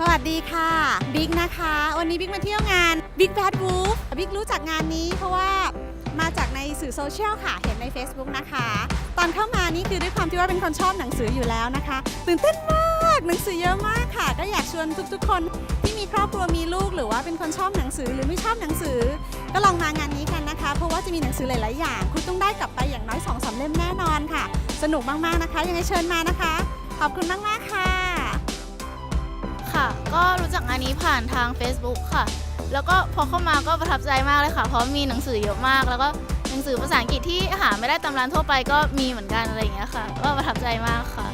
สวัสดีค่ะบิ๊กนะคะ วันนี้บิ๊กมาเที่ยวงาน Big Bad Wolf บิ๊กรู้จักงานนี้เพราะว่ามาจากในสื่อโซเชียลค่ะ เห็นใน Facebook นะคะ ตอนเข้ามานี่คือด้วยความที่ว่าเป็นคนชอบหนังสืออยู่แล้วนะคะ ตื่นเต้นมาก หนังสือเยอะมากค่ะ ก็อยากชวนทุกๆ คนที่มีครอบครัวมีลูกหรือว่าเป็นคนชอบหนังสือหรือไม่ชอบหนังสือ ก็ลองมางานนี้กันนะคะ เพราะว่าจะมีหนังสือหลาย ๆ อย่าง คุณต้องได้กลับไปอย่างน้อย2อสาเล่มแน่นอนค่ะ สนุกมากๆนะคะ ยังไงเชิญมานะคะ ขอบคุณมากๆค่ะ ค่ะ ก็รู้จักงานนี้ผ่านทาง Facebook ค่ะ แล้วก็พอเข้ามาก็ประทับใจมากเลยค่ะ เพราะมีหนังสือเยอะมาก แล้วก็หนังสือภาษาอังกฤษที่หาไม่ได้ตามร้านทั่วไปก็มีเหมือนกันอะไรอย่างเงี้ยค่ะ ก็ประทับใจมากค่ะ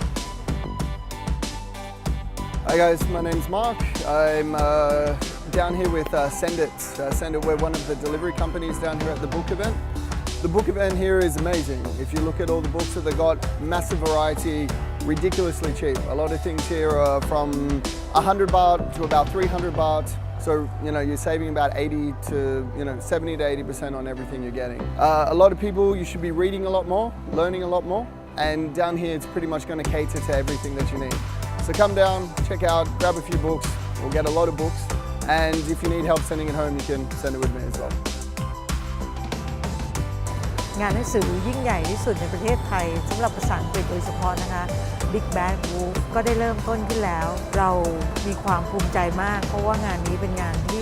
Hi guys, my name's Mark. I'm uh, down here with uh, Send It. Uh, Send It, we're one of the delivery companies down here at the book event. The book event here is amazing. If you look at all the books that they got, massive variety, ridiculously cheap. A lot of things here are from 100 baht to about 300 baht. So, you know, you're saving about 80 to, you know, 70 to 80% on everything you're getting. Uh, a lot of people, you should be reading a lot more, learning a lot more. And down here, it's pretty much going to cater to everything that you need. So come down, check out, grab a few books. We'll get a lot of books. And if you need help sending it home, you can send it with me as well. งานหนังสือยิ่งใหญ่ที่สุดในประเทศไทยสำหรับภาษาอังกฤษโดยเฉพาะนะคะ Big Bad Wolf ก็ได้เริ่มต้นขึ้นแล้ว เรามีความภูมิใจมาก เพราะว่างานนี้เป็นงานที่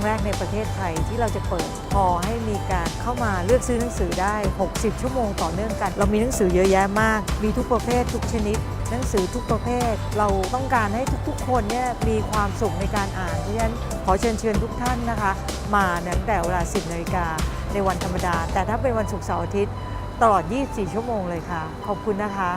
งแรกในประเทศไทยที่เราจะเปิดพอให้มีการเข้ามาเลือกซื้อหนังสือได้ 60 ชั่วโมงต่อเนื่องกัน เรามีหนังสือเยอะแยะมาก มีทุกประเภททุกชนิด หนังสือทุกประเภท เราต้องการให้ทุกๆ คนเนี่ยมีความสุขในการอ่านเพราะฉะนั้นขอเชิญเชิญทุกท่านนะคะ มาตั้งแต่เวลา 10นาฬิกาในวันธรรมดา แต่ถ้าเป็นวันศุกร์เสาร์อาทิตย์ตลอด 24 ชั่วโมงเลยค่ะ ขอบคุณนะคะ